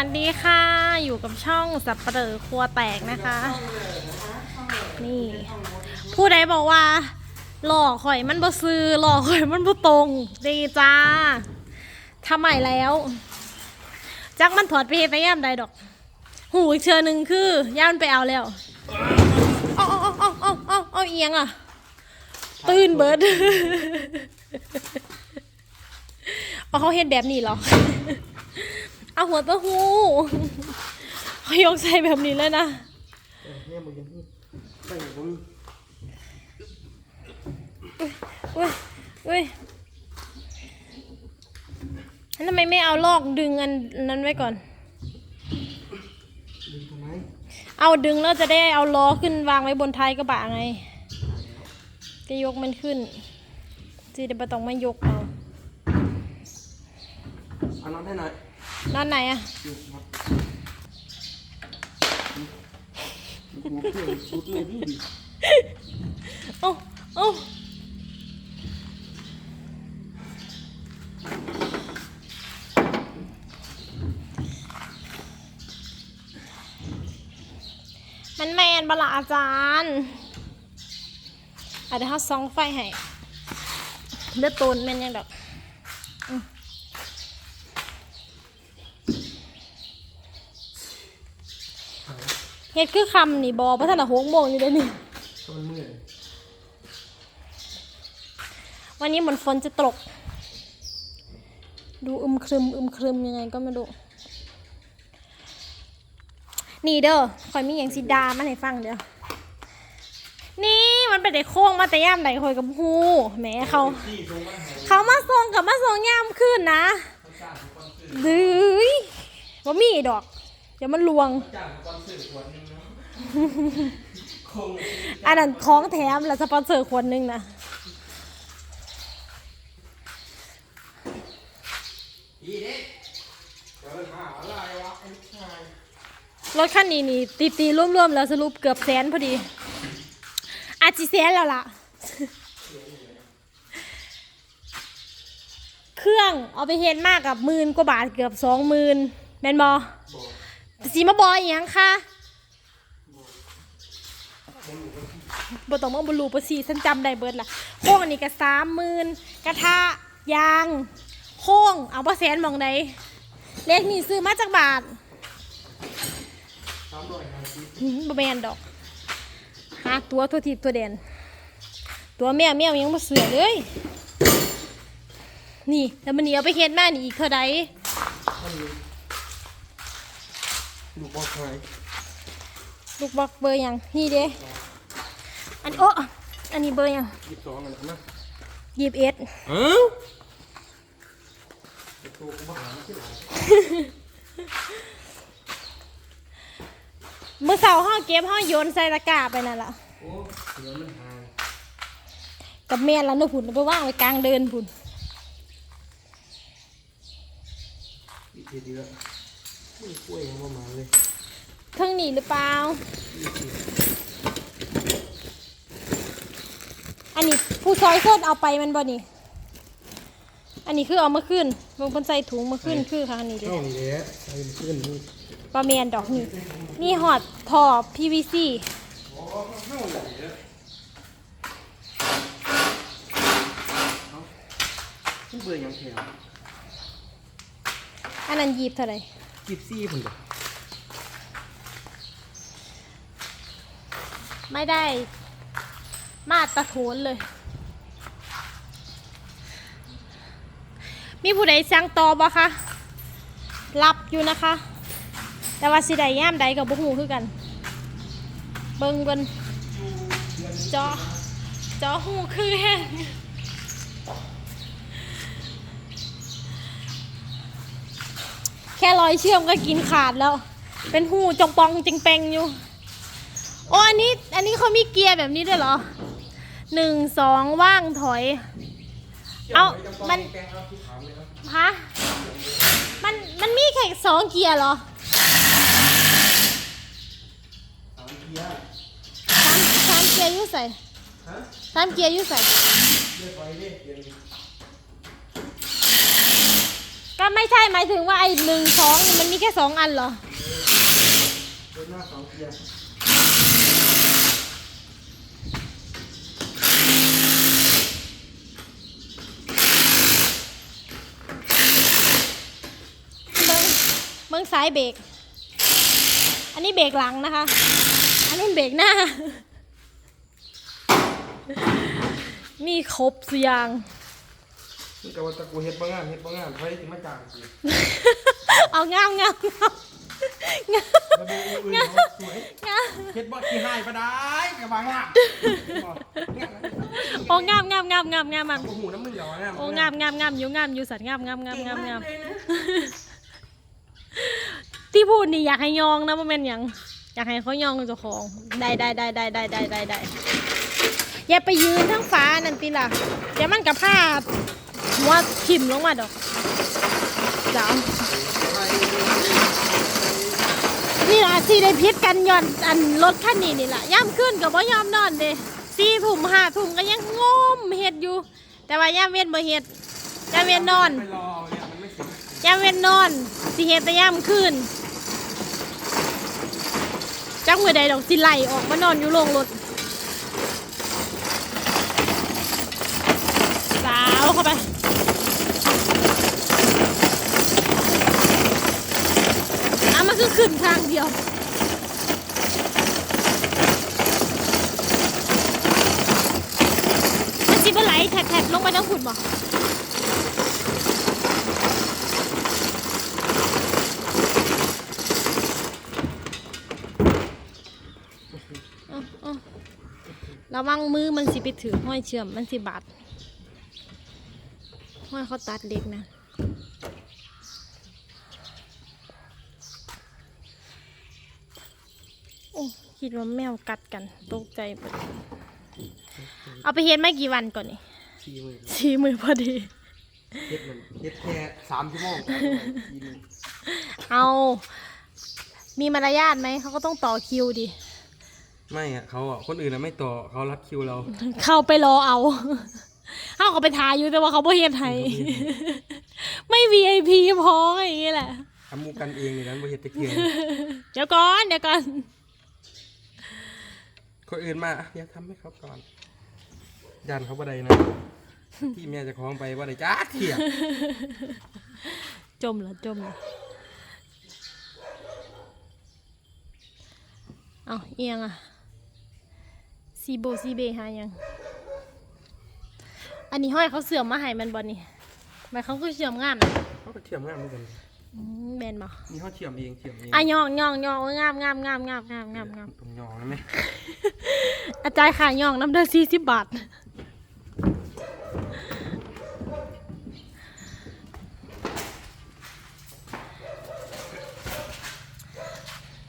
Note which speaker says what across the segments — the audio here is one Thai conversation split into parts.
Speaker 1: วัสดีค่ะ อยู่กับช่องสับเปลือครัวแตกนะคะ นี่ ผู้ใดบอกว่า หลอกข่อยมันบ่ซื้อหลอกข่อยมันบ่ตรง ดีจ้าทำใหม่แล้ว จักมันถอดไปเฮ็ดไปย่ามใดดอก หูอีกเชือหนึ่งคือย่ามนไปเอาแล้วเอาเอาเอาเอาเอาเอาเอียงอะ ตื่นเบิดเอาเขาเห็นแบบนี้หรอ เอาหัวเต้าหู้เขายกใส่แบบนี้เลยนะ
Speaker 2: เนี่ยมึงยังพูดไม่เห็นผม
Speaker 1: อุ้ยอุ้ยแล้วทำไมไม่เอาลอกดึงอันนั้นไว้ก่อน
Speaker 2: ดึงทำไม
Speaker 1: เอาดึงแล้วจะได้เอาล้อขึ้นวางไว้บนท้ายกระบะไง จะยกมันขึ้นจีเดี๋ยวไม่ต้องมายกเอา
Speaker 2: เอาน้ำให้หน่อย
Speaker 1: ด้านไหนอะ
Speaker 2: ดูครับหัวเพื่อนชุดเลยพี่ดิ
Speaker 1: เอ้าเอ้ามันแมนบละอาจารย์อะเดี๋ยวเขาซองไฟให้เลือดตูนแมนยังดอก เฮ็ดคือคำนี่บอพระท่านอะหกโมงอยู่เด้นี่
Speaker 2: มันเมื่อย
Speaker 1: วันนี้เหมือนฝนจะตก ดูอึมครึมอึมครึมยังไงก็ไม่รู้นี่เด้อคอยมีอย่างสิดามาให้ฟังเด้อนี่มันเป็นไอ้โค้งมาแต่ย่ามไหนคอยกับฮูแหมเขาเขามาส่งกับมาส่งย่ามขึ้นนะดื้ยว่ามีดอกเดี๋ยวมันลวง
Speaker 2: จ้างสปอนซอร์ขวดนึง
Speaker 1: อันนั้นของแถมแล้วสปอนเซอร์ขวดหนึงนะ
Speaker 2: อีเด็กเดินหาอะไรวะไอ้ลูกชาย
Speaker 1: รถคันนี้นี่ตีตีๆรวมๆแล้วสรุปเกือบแสนพอดี อาจจิแสนแล้วล่ะ เครื่องเอาไปเฮ็ดมากกับหมื่นกว่าบาทเกือบสองหมื่นแมนบอ
Speaker 2: บอก
Speaker 1: สีมาบอยอหยังค่ะ บต้องมาบรูประสีฉันจำได้เบิดละโค้งอันนี้ก็สามหมื่นกระทะยางโค้งเอาปอแสนหมองใดเลขนี่ซื้อมาจากบาท
Speaker 2: สามร้อยห้าสิบ
Speaker 1: หืมบแมนดอกหาตัวตัวทีตัวเด่นตัวแมวแมวยังมาเสือเลย นี่แล้วมันนี้เอาไปเฮ็ดมานี่อีกเท่าใด
Speaker 2: ท่านนี้ดูบอกใคร
Speaker 1: ลูกบอกเบอร์หยังนี่เด้ อันโอ้อันนี้เบอร์หยัง
Speaker 2: ยี่สิบสองอันนั้นนะ
Speaker 1: ยี่สิบเอ็ด
Speaker 2: เอ้าไอ้ตัวกูบ้าหาไม่ใช่หรอ
Speaker 1: เมื่อเสาร์ห้าเก็บห้าโยนใส่ตะกร้าไปนั่นล่ะ
Speaker 2: โอ้เดี๋ยวมันหาย
Speaker 1: กับแม่แล้วเนอะผุนเอาไปว่างไว้กลางเดินผุน
Speaker 2: อีกทีเดียวไม่กล้วยยังประมาณเลย
Speaker 1: เครื่องหนีหรือเปล่า อันนี้ ผู้ซอยโคตรเอาไปมันบ่นี่ อันนี้คือเอามาขึ้นบางคนใส่ถุงมาขึ้นคือค่ะอันนี้เด้
Speaker 2: เข้านี่แหละใส่มันขึ้นนี่
Speaker 1: ปลาเมียนดอกนี่นี่หอดทอ PVC
Speaker 2: มันเบื่อยังแถว
Speaker 1: อันนั้นยีบเท่าไหร่
Speaker 2: กิบซี่ผมเด้อ
Speaker 1: ไม่ได้มาตรฐานเลย มีผู้ใดสั่งต่อบ่คะรับอยู่นะคะ แต่ว่าสิได้ย่ามใดกับบุกหูคือกัน เบิ่งกันจอจอหูคือแห้งแค่รอยเชื่อมก็กินขาดแล้ว เป็นหูจงปองจิงเปงอยู่โอ้อันนี้อันนี้เขามีเกียร์แบบนี้ด้วยเหรอหนึ่งสองว่างถอย เอามัน
Speaker 2: แกงครับที่ถามเลยครับ
Speaker 1: ฮะ มัน มันมีแค่สองเกียร์เหรอ
Speaker 2: ถามเพียร์
Speaker 1: สามสามเกียร์อยุ่ใส่
Speaker 2: ฮะ
Speaker 1: สามเกียร์อยุ่ใส่
Speaker 2: เรียกไปดิเดี๋ยวนี้
Speaker 1: ก็ไม่ใช่หมายถึงว่าไอ้หนึ่งสองนี่มันมีแค่สองอันเหรอ
Speaker 2: เดินหน้าสองเกียร์
Speaker 1: งซ้ายเบรก อันนี้เบรกหลังนะคะ อันนู้นเบรกหน้า มีครบเสียง
Speaker 2: นี่แต่ว่าตะกูเฮ็ดบ้างานเฮ็ดบ้างานไฟถึงมาจางสิ
Speaker 1: เอางามงามงามงาม
Speaker 2: แล้วดูอื่นๆเขาสวย
Speaker 1: งาม
Speaker 2: เฮ็ดบ่ขี้หายปะได้กับบางอะ
Speaker 1: โอ้งามงามงามงามงามงาม
Speaker 2: โอ้โหน้ำมือเหรอเนี่ย
Speaker 1: โอ้งามงามงามอยู่งามอยู่สัตว์งามงามงามงามงาม ที่พูดนี่อยากให้ยองนะมันเป็นอย่างอยากให้เขายองเจ้าของได้ได้ได้ได้ได้ได้ได้ได้อย่าไปยืนทั้งฟ้านั่นติล่ะเดี๋ยวมันกับผ้าหัวทิ่มลงมาดอกจ้านี่ล่ะสีได้พิษกันย่อนอันรถคันนี้นี่ล่ะย่ำขึ้นกับว่ายอมนอนเด้สี่ถุ่มห้าถุ่มก็ยังงมเห็ดอยู่ แต่ว่าย่ำเว้นบ่เห็ดย่ำเว้นนอน
Speaker 2: อน ยมันไม่เว้
Speaker 1: นนอน สิเห็ดแต่ย่ำขึ้นจักมือใดดอกสิไหลออกมานอนอยู่โรงรถ สาวเข้าไปอะมันคือขึ้นทางเดียวมันสิบไหลแทกๆลงไปทั้งขุนบ่เอาเอา ระวังมือมันสิไปถือห้อยเชื่อมมันสิบาดห้อยเขาตัดเล็กนะโอ้คิดว่าแมวกัดกันตกใจหมดเอาไปเฮ็ดไม่กี่วันก่อนนี่
Speaker 2: สี่มือ
Speaker 1: ชี้มือพอดี
Speaker 2: เฮ็ดมันเฮ็ดแค่สามชั่วโมงทีนึง
Speaker 1: เอา มีมารยาทไหมเขาก็ต้องต่อคิวดิ
Speaker 2: ไม่อะเขาอะคนอื่นอะไม่ต่อเขารัดคิวเรา
Speaker 1: เข้าไปรอเอาเขาก็ไปทายอยู่แต่ว่าเขาบ่เฮ็ดให้ไม่ VIP พออย่างงี้แหละ
Speaker 2: ทำมูกันเองเลยนะบ่เฮ็ดตะเกียง
Speaker 1: เดี๋ยวก่อนเดี๋ยวก่อน
Speaker 2: คนอื่นมาอะเดี๋ยวทำให้เขาก่อนยันเขาบ่ได้นะที่แม่จะคล้องไปบ่ได้จ้าเถี่ย
Speaker 1: จมเหรอจมเหรอเอาเอียงอะ ซีโบซีเบหายัง อันนี้ห้อยเขาเสื่อมมาให้มันบอนี่มันเขาคือเสื่อมงามนะ
Speaker 2: เขาก็เทียมงามเหมือนกัน
Speaker 1: อืมแบนบ่
Speaker 2: นี่เขาเทียมเองเทียมเอง
Speaker 1: อะยองยองยองงามงามงามงามงามงามงาม
Speaker 2: ตรงยองนะแม่
Speaker 1: อาจารย์ขายยองน้ำเดือสี่สิบบาท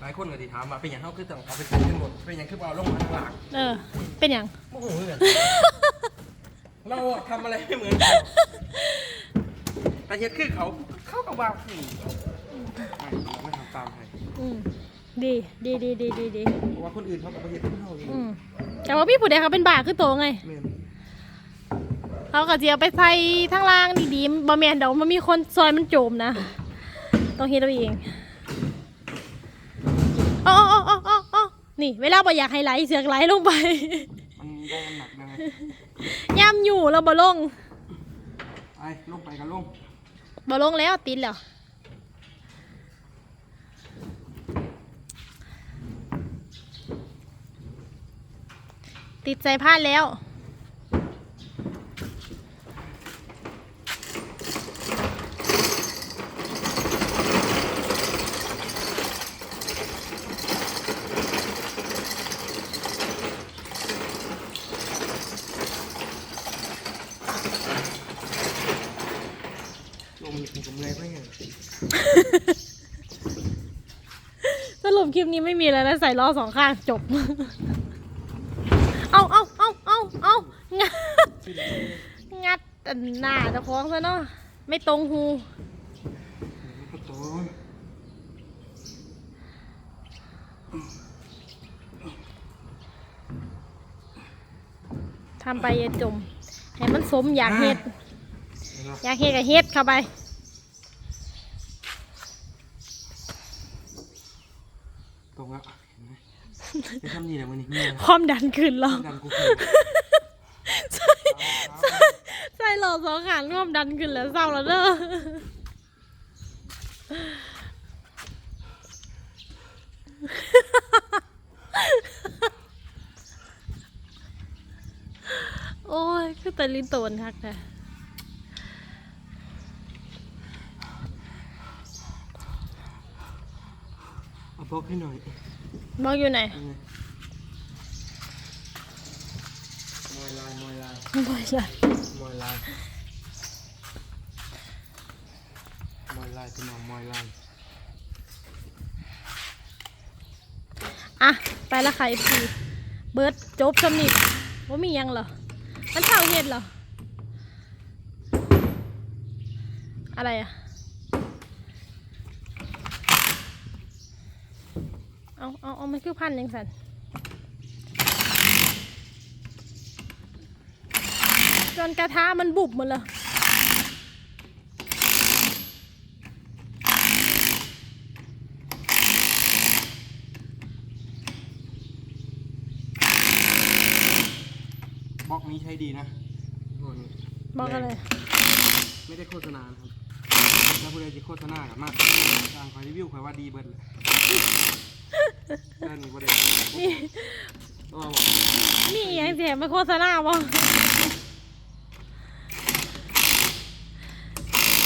Speaker 2: หลาย คนก็สิถามว่าเป็นหยังเขาคือต้องเอาไปซื้อกันหมดเป็นหยังคือเอาลงมาข้างหลัง
Speaker 1: เออ เป็นอย่าง
Speaker 2: โอ้โหเหมือนเราอะทำอะไรไม่เหมือนกันแต่เฮ็ดคือเขาเขากับว่าผู้ไม่ทำตามใคร
Speaker 1: อืมดีดีดีดีดีดี
Speaker 2: เพราะว่าคนอื่นเขากับเฮ็ดคือเขาเอง
Speaker 1: อืมแต่ว่าพี่ผู้ใดเขาเป็นบาคือโตไง
Speaker 2: แม่น
Speaker 1: เขาก็จะเอาไปใส่ทั้งล่างดีๆบะแมนเดี๋ยวมันมีคนซอยมันโจมนะ ต้องเฮ็ดเอาเอง นี่ เวลาบ่อยากให้ไหลเสือกไหลลงไป
Speaker 2: มันได้น้ำหนักนะ
Speaker 1: ย่ำอยู่แล้วบ่ลง
Speaker 2: ไอ้ลงไปกันลง
Speaker 1: บ่ลงแล้วติดแล้วติดใจพลาดแล้ว
Speaker 2: ลงมันกับเมื่อยไปไง
Speaker 1: สรุปคลิปนี้ไม่มีแล้วนะใส่ล้อสองข้างจบ เอาเอาเอาเอาเอางัดงัดอันหน้าเจะคล้าของซะเนาะไม่ตรงหู
Speaker 2: ก็โต
Speaker 1: ทำไปอย่าจม ให้มันสมอยากเฮ็ด อยากเฮ็ดก็เฮ็ดเข้าไป
Speaker 2: รงแล้วเห็นไหมไปทำนี่แหละมันนี่แม่
Speaker 1: ความดันขึ้นหรอ
Speaker 2: ดันกูขึ้น
Speaker 1: ใช่ใช่ใช่หลอดสองขานความดันขึ้นแล้วเศร้าแล้วเด้อโอ้ยคือแต่ลิ้นโตนทักแต่
Speaker 2: เอาบล็อกให้หน่อย
Speaker 1: บอกอยู่ไหน
Speaker 2: นี่ไงมอยลายมอยลาย
Speaker 1: บอกใช่
Speaker 2: มอยลายมอยลายพี่น้องมอยลาย
Speaker 1: อะไปละค่ะพี่เบิร์ดจบสำนิทว่ามีหยังเหรอมันเท่าเห็ดเหรออะไรอะเอาเอาเอามันคือพันยังสัน จนกระทะมันบุบหมดเลย
Speaker 2: บล็อกนี้ใช้ดีนะโอ้นี่
Speaker 1: บอกอะไร
Speaker 2: ไม่ได้โฆษณานะครับถ้าผู้ใดจะโฆษณากับมากทางคอยรีวิวคอยว่าดีเบิร์ดเลยนั่นนี่ประเด็น
Speaker 1: นี่
Speaker 2: ต้องมาบอก
Speaker 1: นี่ยังเสียมาโฆษณาบ่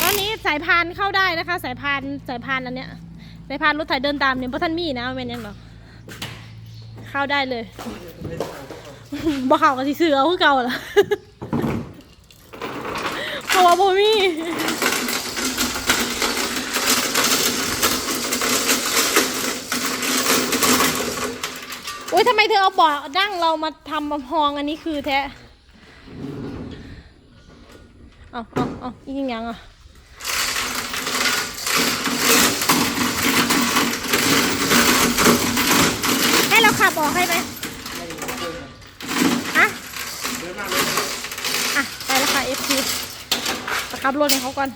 Speaker 1: ตอนนี้ สายพานเข้าได้นะคะ สายพานสายพานอันเนี้ยสายพานรถไถเดินตามเนี่ยเพราะท่านมีนะเป็นยังหรอกเข้าได้เลยบ่เข้ากับสิซื้อเอาคือเก่าล่ะเพราะว่าบ่มีโอ้ยทำไมเธอเอาบาะดั้งเรามาทำมาพองอันนี้คือแท้ เอาเอาเอาอีกอยังอะ เราขับออกให้ไหมอะอะ ไปแล้วค่ะ FP ไปขับรถให้เขาก่อน